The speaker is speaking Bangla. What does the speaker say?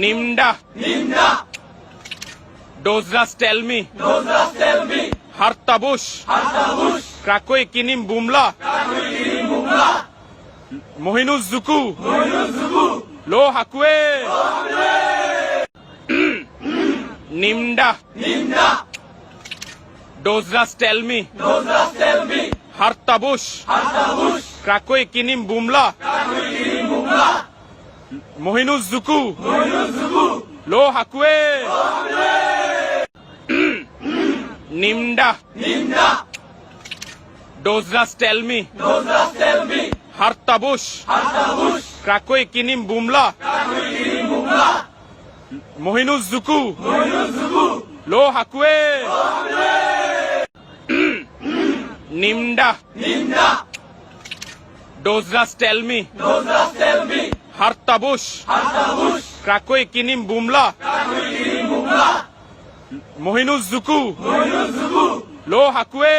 Nimda. Nimda. Dozras tell me. Dozras tell me. Hartabush. Hartabush. Krakoi kinim bumla. Kakuikirim bumla. Mohinuz zuku. Moinuz zubu. Lo hakwe. hakue. Nimda. Nimda. Dozras tell me. Dozras tell me. Hartabush. Hartabush. Krakoi kinim bumla. Kakuikirim bumla. মহিনু জুকু লো হাকুয়ে নিমডা নিমডা ডোজরাস টেল মি ডোজরাস কিনিম বুমলা মহিনু জুকু মহিনুজ জুকু লো হাকুয়ে নিমডা নিমডা ডোজরাস Krakoi kinim bumla. Bumla. Mohinuz zuku. Moinuz zubu. Lo hakue.